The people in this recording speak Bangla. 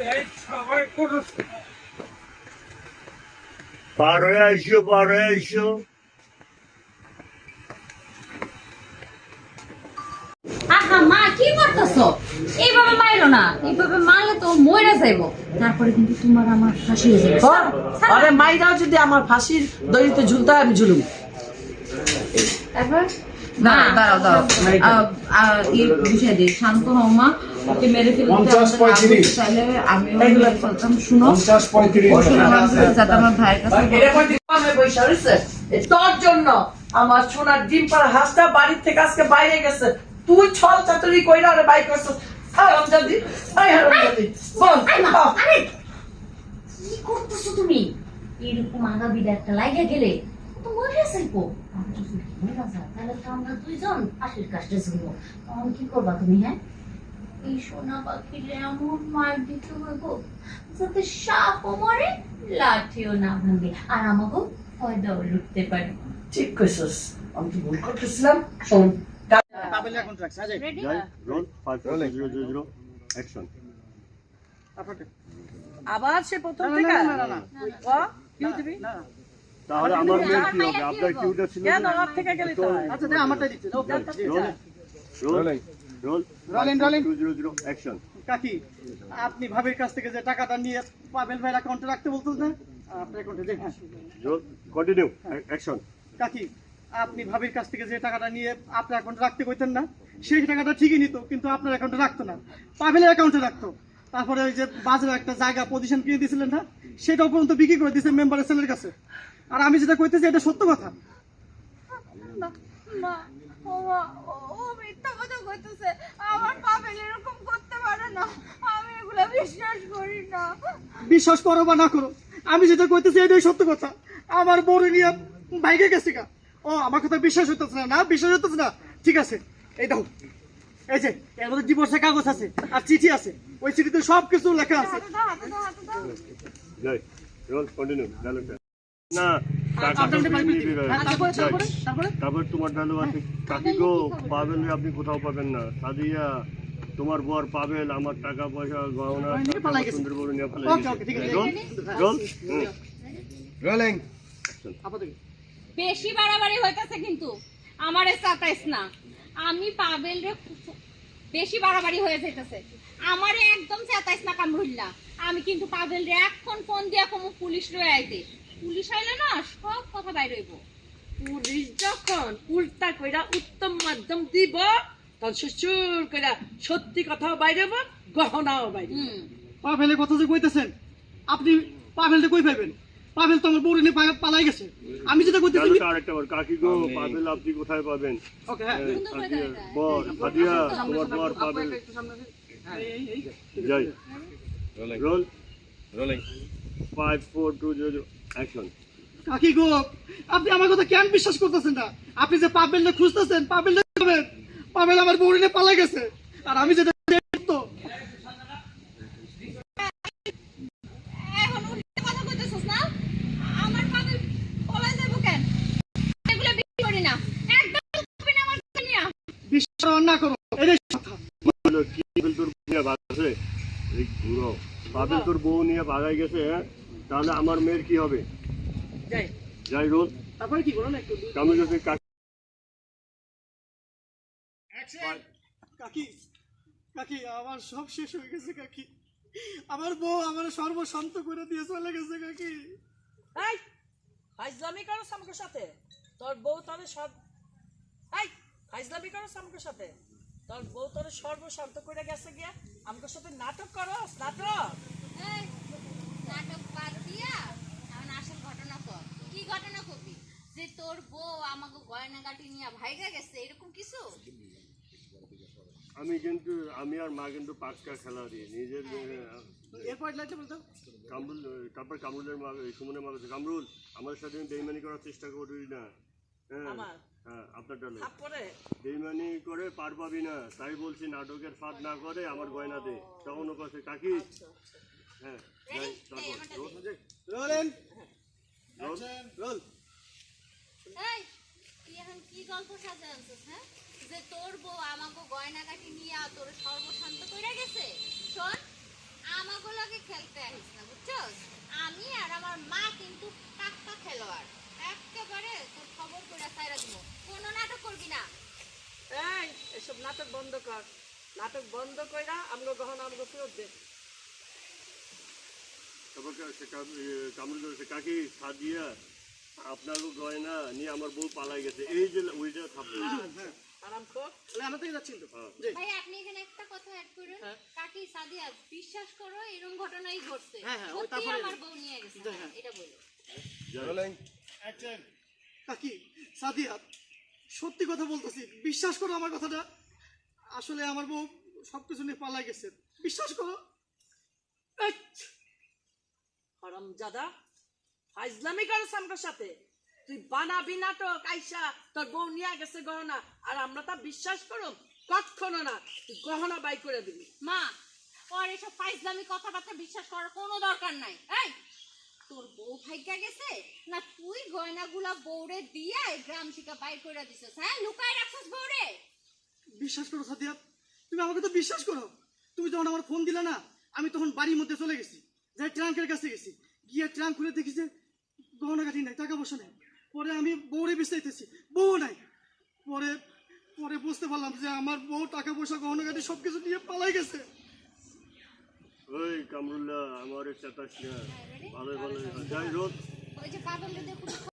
এই সবাই কোনো পার হয়ে আইসো পার হয়ে আইসো আহা মা কি করতেছো? এইভাবে মাইলো না। এইভাবে মারলে তো মইরা যাইবো। তারপরে কিন্তু তোমার আমার ফাঁসি হয়ে যাবে। আরে মাইরাও যদি আমার ফাঁসির দড়িতে ঝুলতে হয়, আমি ঝুলুম। তারপর? দাঁড়াও দাঁড়াও দাঁড়াও। আহ, আহ, এই বিষয় দিয়ে শান্ত হও ওকে মেরে ফেলতে পঞ্চাশ, আমাদের না পঁয়ত্রিশ। করতে চাইলে আমিও মেরে ফেলতাম শুনো। পঞ্চাশ পঁয়ত্রিশ। ও শোনো আমার যাতে আমার ভাইয়ের কাছে আমি বৈশা রয়েছে তোর জন্য আমার সোনার ডিম পাড়া হাঁসটা বাড়ির থেকে আজকে বাইরে গেছে। তুই ছল চাতুরি কইরা ওরে বাই করছিস। হারাম জাদি আই হারাম জাদি বল আরে কি করতেছো তুমি? এরকম আগা বিদা একটা লাগিয়ে গেলে তো মরে যাইবো আর যদি মরে যায় তাহলে তো আমরা দুইজন ফাঁসির কাজটা শুনব তখন কি করবা তুমি হ্যাঁ এই সোনা পাখির এমন মার দিতে হইব যাতে সাপও মরে লাঠিও না ভাঙে আর আমাকেও ফয়দাও লুটতে পারে ঠিক কইছিস আমি তো ভুল করতেছিলাম শোন রেডি যাই roll five four zero zero zero action আবার সে প্রথম থেকে ও, কি দিবি? তাহলে আমার মেয়ে কি হবে? আপনার কিউটা ছিল কেন? আমার থেকে গেলি তো। আচ্ছা দে আমারটা দিচ্ছে। দাও। Roll roll. Roll Rolling, rolling. Two zero zero action কাকি আপনি ভাবির কাছ থেকে যে টাকাটা নিয়ে পাবেল ভাইয়ের অ্যাকাউন্টে রাখতে বলতেন না আপনার অ্যাকাউন্টে দেন হ্যাঁ। রোল কন্টিনিউ অ্যাকশন কাকি আপনি ভাবির কাছ থেকে যে টাকাটা নিয়ে আপনার অ্যাকাউন্টে রাখতে কইতেন না সেই টাকাটা ঠিকই নিত কিন্তু আপনার অ্যাকাউন্টে রাখতো না। পাবেলের অ্যাকাউন্টে রাখতো। তারপরে ওই যে বাজারে একটা জায়গা পজিশন কিনে দিয়েছিলেন না সেটাও পর্যন্ত বিক্রি করে দিয়েছে মেম্বারের ছেলের কাছে। আর আমি যেটা কইতেছি এটা সত্য কথা। মা ও মা ও ও মিথ্যা কথা কইতেছে। আমার এরকম করতে পারে না। আমি এগুলো বিশ্বাস করি না। বিশ্বাস করো বা না করো আমি যেটা কইতেছি এটাই সত্য কথা। আমার বড় নিয়ে বাইকে গেছে গা। ও আমার কথা বিশ্বাস হইতেছে না না বিশ্বাস হইতেছে না। ঠিক আছে এই দাও এই যে এর মধ্যে ডিভোর্সের কাগজ আছে আর চিঠি আছে। ওই চিঠিতে সব কিছু লেখা আছে। না। হ্যাঁ, তারপরে তোমার আছে পাবেন আপনি কোথাও পাবেন না। সাদিয়া তোমার বর পাবেল আমার টাকা পয়সা গহনা ওই নিয়ে পালাই গেছে। সুন্দর বড় নিয়ে ফেলে ওকে, ওকে, ঠিক আছে। Roll roll? হুম। রোলিং। বেশি বাড়াবাড়ি হইতাছে কিন্তু। আমারে না। আমি পাবেল রে বেশি বাড়াবাড়ি হয়ে যাইতাছে। আমারে একদম চাতাইস না কামরুল্লাহ আমি কিন্তু পাবেল রে এখন ফোন দিয়া কমু পুলিশ রয়ে আইতে। পুলিশ আইলে না সব কথা বাইর হইব। পুলিশ যখন উল্টা কইরা উত্তম মাধ্যম দিব তখন কইরা সত্যি কথাও বাইরে হব, গহনাও বাইরে হুম। পাভেলের কথা যে কইতেছেন আপনি পাভেলটা কই পাইবেন? পাভেল তো আমার বড় নিয়ে পা- পালাই গেছে। আমি যেটা কইতেছি ডায়লগটা আরেকটা বার কাকি গো পাবেল আপনি কোথায় পাবেন? ওকে হ্যাঁ বর সাদিয়া তোমার বর পাবেল এই, এই, এই। যাই। Roll. Rolling. Five four two zero zero action কাকি গো আপনি আমার কথা কেন বিশ্বাস করতেছেন না? আপনি যে পাবেলটা খুঁজতেছেন পাবেলটা পাবেন। আমার বউরি নিয়ে গেছে। আর আমি যেটা তো। এখন উল্টো কথা কইতেছস না? আমার পাবেল পলাই যাইব কেন? এগুলো বিক্রি করি না। একদম করবি না আমার দুনিয়া বিশ্বাস না করো এটাই কথা কি তোর বউ নিয়ে ভাগছে এই তোর বউ নিয়ে ভাগাই গেছে হ্যাঁ? তাহলে আমার মেয়ের কি হবে? যাই। যাই রোল তারপরে কি বলো না একটু? যদি কাকি কাকি আমার সব শেষ হয়ে গেছে কাকি। আমার বউ আমার সর্বশান্ত করে দিয়ে চলে গেছে কাকি। এই ফাইজলামি করো আমাকে সাথে। তোর বউ তোর সব এই ফাইজলামি করো আমাকে সাথে। তোর বউ তোর সর্বশান্ত করে গেছে গিয়া আমাকে সাথে নাটক করো নাটক। এই, নাটক বাদ দিয়া এখন আসল ঘটনা কর কি ঘটনা কবি যে তোর বউ আমাকে নিয়ে ভাইগা গেছে এরকম কিছু? আমি কিন্তু আমি আর মা কিন্তু পাক্কা খেলা দিই নিজের এরপর লাইটটা বলতো? কামরুল তারপর কামরুলের মা সুমনের মা কামরুল আমার সাথে বেইমানি করার চেষ্টা করবি না। হ্যাঁ। হ্যাঁ আপনার ডালে। তারপরে বেইমানি করে পার পাবি না তাই বলছি নাটকের ফাঁদ না করে আমার গয়না দে। তখন ও কাছে কাকি হ্যাঁ তারপর। রোল। রোল? রোল। এই তুই এখন কি গল্প সাজা আনছিস হ্যাঁ? যে তোর বউ আমাকে গয়নাগাটি নিয়ে তোর সর্বশান্ত কইরা গেছে? শোন আমাগুলোকে খেলতে আহিস না বুঝছস? আমি আর আমার মা কিন্তু পাক্কা খেলোয়াড়। একেবারে তোর খবর করে সাইরা দিব। কোনো নাটক করবি না। এই এসব নাটক বন্ধ কর। নাটক বন্ধ কইরা আমগো গহনা আমগো ফেরত দে। তারপর সে কা- এ, কামরুল বলছে, কাকি সাদিয়া আপনারও গয়না নিয়ে আমার বউ পালাই গেছে। এই যে ওইটা থাকবে হ্যাঁ আরাম হ্যাঁ। জি। ভাই আপনি এখানে একটা কথা অ্যাড করুন। হ্যাঁ। কাকি সাদিয়া বিশ্বাস করো এরকম ঘটনাই ঘটছে। হ্যাঁ, হ্যাঁ, ওই সত্যি আমার বউ নিয়ে গেছে। এটা বলো। কাকি সাদিয়া সত্যি কথা বলতেছি। বিশ্বাস করো আমার কথাটা। আসলে আমার বউ সবকিছু নিয়ে পালাই গেছে। বিশ্বাস করো। হারাম জাদা ফাইজলামি করছ আমগোর সাথে। তুই বানাবি নাটক আইসা তোর বউ নিয়ে গেছে গহনা আর আমরা তা বিশ্বাস করো কখনো না তুই গহনা বাই করে দিবি। মা ওর এসব ফাইজলামি কথাবার্তা বিশ্বাস করার কোনো দরকার নাই। এই তোর বউ ভাগ্যা গেছে? না তুই গয়নাগুলা বউরে দিয়ে গ্রাম শিকা বাইর করে দিছিস হ্যাঁ? লুকায় রাখছিস বউরে? বিশ্বাস করো সাদিয়া তুমি আমাকে তো বিশ্বাস করো। তুমি যখন আমার ফোন দিলে না আমি তখন বাড়ির মধ্যে চলে গেছি যাই ট্রাঙ্কের কাছে গেছি। গিয়ে ট্রাঙ্ক খুলে দেখি যে গহনা কাঠি নাই টাকা পয়সা নাই। পরে আমি বউরে বিচাইতেছি বউ নাই। পরে পরে বুঝতে পারলাম যে আমার বউ টাকা পয়সা গহনা কাঠি সব কিছু নিয়ে পালাই গেছে। ওই কামরুল্লাহ আমার চেতাস ভালো ভালো যাই রোদ